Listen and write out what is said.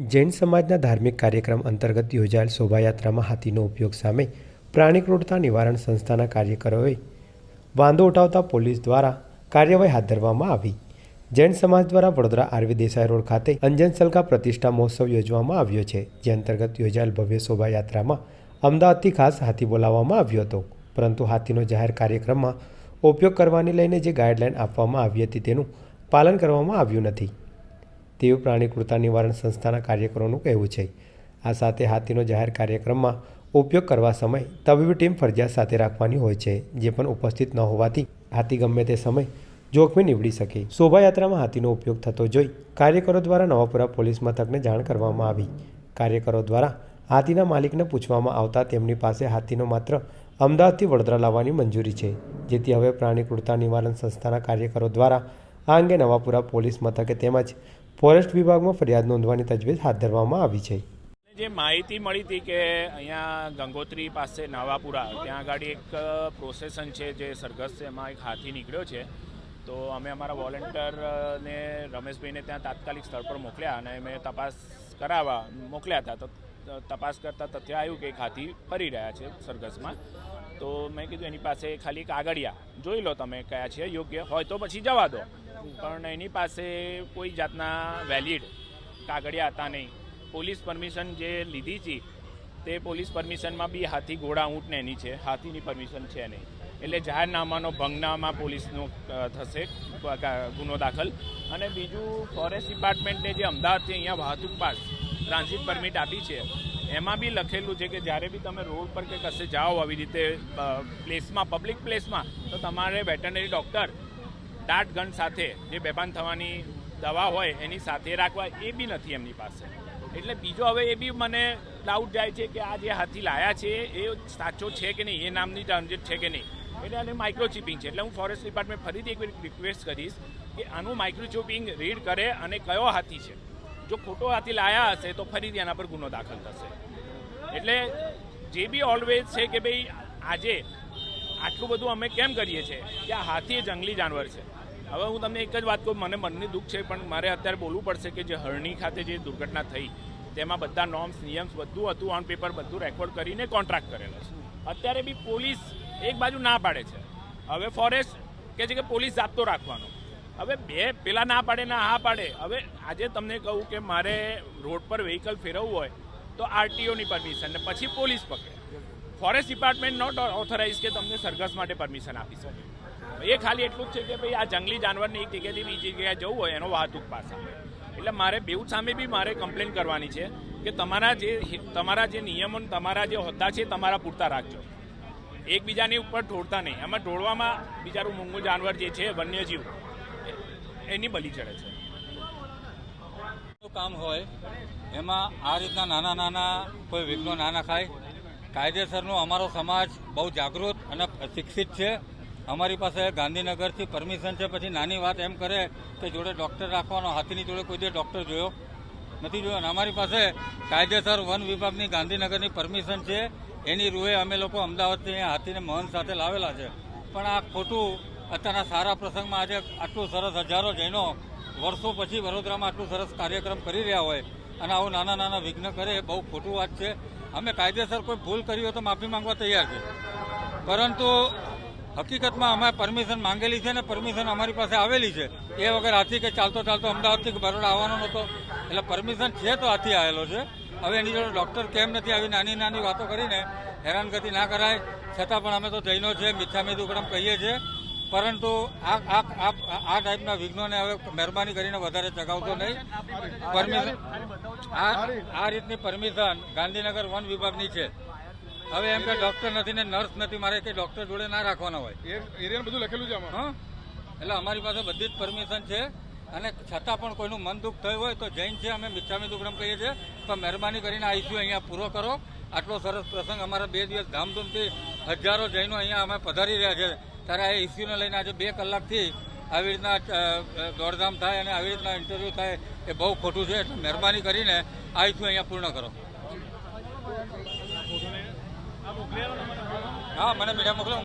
જૈન સમાજના ધાર્મિક કાર્યક્રમ અંતર્ગત યોજાયેલ શોભાયાત્રામાં હાથીનો ઉપયોગ સામે પ્રાણી ક્રૂરતા નિવારણ સંસ્થાના કાર્યકરોએ વાંધો ઉઠાવતા પોલીસ દ્વારા કાર્યવાહી હાથ ધરવામાં આવી. જૈન સમાજ દ્વારા વડોદરા આરવી દેસાઈ રોડ ખાતે અંજન સલકા પ્રતિષ્ઠા મહોત્સવ યોજવામાં આવ્યો છે. જે અંતર્ગત યોજાયેલ ભવ્ય શોભાયાત્રામાં અમદાવાદથી ખાસ હાથી બોલાવવામાં આવ્યો હતો. પરંતુ હાથીનો જાહેર કાર્યક્રમમાં ઉપયોગ કરવાની લઈને જે ગાઈડલાઈન આપવામાં આવી હતી તેનું પાલન કરવામાં આવ્યું નથી. તેવું પ્રાણી ક્રૂરતા નિવારણ સંસ્થાના કાર્યકરોનું કહેવું છે. આ સાથે હાથીનો જાહેર કાર્યક્રમમાં ઉપયોગ કરવા સમય તબીબી ટીમ ફરજિયાત સાથે રાખવાની હોય છે, જે પણ ઉપસ્થિત ન હોવાથી હાથી ગમે તે સમય જોખમી નીવડી શકે. શોભાયાત્રામાં હાથીનો ઉપયોગ થતો જોઈ કાર્યકરો દ્વારા નવાપુરા પોલીસ મથકને જાણ કરવામાં આવી. કાર્યકરો દ્વારા હાથીના માલિકને પૂછવામાં આવતા તેમની પાસે હાથીનો માત્ર અમદાવાદથી વડોદરા લાવવાની મંજૂરી છે, જેથી હવે પ્રાણી ક્રૂરતા નિવારણ સંસ્થાના કાર્યકરો દ્વારા આ અંગે નવાપુરા પોલીસ મથકે તેમજ ફોરેસ્ટ વિભાગમાં ફરિયાદ નોંધવાની તજવીજ હાથ ધરવામાં આવી છે. જે માહિતી મળી હતી કે અહીંયા ગંગોત્રી પાસે નવાપુરા, ત્યાં આગળ એક પ્રોસેસન છે જે સરઘસ છે, એમાં એક હાથી નીકળ્યો છે. તો અમે અમારા વોલેન્ટિયરને, રમેશભાઈને ત્યાં તાત્કાલિક સ્થળ પર મોકલ્યા અને મેં તપાસ કરાવવા મોકલ્યા હતા. તો તપાસ કરતાં તથ્ય આવ્યું કે એક હાથી ફરી રહ્યા છે સરઘસમાં. તો મેં કીધું એની પાસે ખાલી કાગળિયા. જોઈ લો તમે કયા છે, યોગ્ય. હોય તો પછી જવા દો. પણ એની પાસે કોઈ જાતના વેલિડ કાગળિયા હતા નહીં. પોલીસ પરમિશન જે લીધી હતી તે પોલીસ પરમિશનમાં બી હાથી ઘોડા ઊંટને એની છે. હાથીની પરમિશન છે નહીં. એટલે જાહેરનામાનો ભંગનામા પોલીસનો થશે ગુનો દાખલ. અને બીજું, ફોરેસ્ટ ડિપાર્ટમેન્ટને જે અમદાવાદથી અહીંયા વાહતુક પાસ, ટ્રાન્ઝિટ પરમિટ આપી છે એમાં બી લખેલું છે કે જ્યારે બી તમે રોડ પર કે કશે જાઓ આવી રીતે પ્લેસમાં પબ્લિક પ્લેસમાં તો તમારે વેટરનરી ડૉક્ટર દાટ ગન સાથે જે બેભાન થવાની દવા હોય એની સાથે રાખવા એ બી નથી એમની પાસે. એટલે બીજો હવે એ બી મને ડાઉટ જાય છે કે આ જે હાથી લાયા છે, એ સાચો છે કે નહીં? એ નામની ટ્રાન્ઝિટ છે કે નહીં? એટલે આને માઇક્રોચિપિંગ છે. એટલે હું ફોરેસ્ટ ડિપાર્ટમેન્ટ ફરીથી એક રિક્વેસ્ટ કરીશ કે આનું માઇક્રોચિપિંગ રીડ કરે અને કયો હાથી છે? જો ખોટો હાથી લાયા હશે તો ફરીથી એના પર ગુનો દાખલ થશે. એટલે જે બી ઓલવેઝ છે કે ભાઈ આજે આટલું બધું અમે કેમ કરીએ છીએ? કે આ હાથી એ જંગલી જાનવર છે. હવે હું તમને એક જ વાત કહું, મને મનની દુઃખ છે, પણ મારે અત્યારે બોલવું પડશે કે જે હરણી ખાતે જે દુર્ઘટના થઈ, તેમાં બધા નોર્મ્સ નિયમ્સ બધું હતું ઓન પેપર બધું રેકોર્ડ કરીને કોન્ટ્રાક્ટ કરેલો છે. અત્યારે બી પોલીસ એક બાજુ ના પાડે છે. હવે ફોરેસ્ટ કે છે કે પોલીસ જાપતો રાખવાનો. હવે બે પેલા ના પાડે, ના હા પાડે. હવે આજે તમને કહું કે મારે રોડ પર વ્હીકલ ફેરવવું હોય તો આરટીઓની પરમિશન ને પછી પોલીસ પકડે. ફોરેસ્ટ ડિપાર્ટમેન્ટ નોટ ઓથોરાઇઝ કે તમને સરઘસ માટે પરમિશન આપી શકે. એ ખાલી એટલું જ છે કે ભાઈ આ જંગલી જાનવરને એક જગ્યાએથી બીજી જગ્યાએ જવું હોય, એનો વાહતુક પાસ આપે એટલે મારે બેઉ સામે બી મારે કમ્પ્લેન કરવાની છે કે તમારા જે તમારા જે નિયમો તમારા જે હોદ્દા છે તમારા પૂરતા રાખજો. એકબીજાની ઉપર ઢોળતા નહીં. એમાં ઢોળવામાં બિચારું મૂંગું જાનવર જે છે, વન્યજીવ. એની બલી ચડે છે. કામ હોય, એમાં આ રીતના નાના નાના કોઈ વિઘ્નો ના નખાય. કાયદેસરનો અમારો સમાજ બહુ જાગૃત અને શિક્ષિત છે. અમારી પાસે ગાંધીનગરથી પરમિશન છે, પછી નાની વાત એમ કરે કે જોડે ડૉક્ટર રાખવાનો, હાથીની જોડે કોઈ દે ડૉક્ટર જોયો નથી જોયો. અને અમારી પાસે કાયદેસર વન વિભાગની ગાંધીનગરની પરમિશન છે. એની રૂએ અમે લોકો અમદાવાદથી હાથીને મહન સાથે લાવેલા છે. પણ આ ખોટું અત્યારના સારા પ્રસંગમાં આજે આટલું સરસ હજારો જૈનો વર્ષો પછી વડોદરામાં આટલું સરસ કાર્યક્રમ કરી રહ્યા હોય અને આવું નાના નાના વિઘ્ન કરે એ બહુ ખોટું વાત છે. અમે કાયદેસર કોઈ ભૂલ કરી હોય તો માફી માંગવા તૈયાર છે. પરંતુ હકીકતમાં અમે પરમિશન માંગેલી છે ને પરમિશન અમારી પાસે આવેલી છે. એ વગર હાથી કે ચાલતો ચાલતો અમદાવાદથી બરોડા આવવાનો નહોતો. એટલે પરમિશન છે તો હાથી આવેલો છે. હવે એની જોડે ડૉક્ટર કેમ નથી આવી નાની નાની વાતો કરીને હેરાનગતિ ના કરાય. છતાં પણ અમે તો જૈનો છે મિથ્યામી દુકડમ કહીએ છીએ. પરંતુ આ આ આ આ ટાઈપના વિઘ્નોને હવે મહેરબાની કરીને વધારે ચગાવતો નહીં. પરમિશન આ રીતની પરમિશન ગાંધીનગર વન વિભાગની છે. હવે એમ કે ડોક્ટર નથી ને નર્સ નથી મારે કે ડોક્ટર જોડે ના રાખવાના હોય. એરિયા બધું લખેલું છે હા? એટલે અમારી પાસે બધી જ પરમિશન છે અને છતાં પણ કોઈનું મન દુઃખ થયું હોય તો જૈન છે અમે મિચ્છામી દુક્કડમ કહીએ છીએ. તો મહેરબાની કરીને આ ઇસ્યુ અહીંયા પૂરો કરો. આટલો સરસ પ્રસંગ અમારા બે દિવસ ધામધૂમથી હજારો જૈનો અહીંયા અમે પધારી રહ્યા છે. ત્યારે આ ઇસ્યુને લઈને આજે બે કલાકથી આવી રીતના દોડધામ થાય અને આવી રીતના ઇન્ટરવ્યૂ થાય એ બહુ ખોટું છે. એટલે મહેરબાની કરીને આ ઇસ્યુ અહીંયા પૂર્ણ કરો. હા મને મીડિયા મોકલો.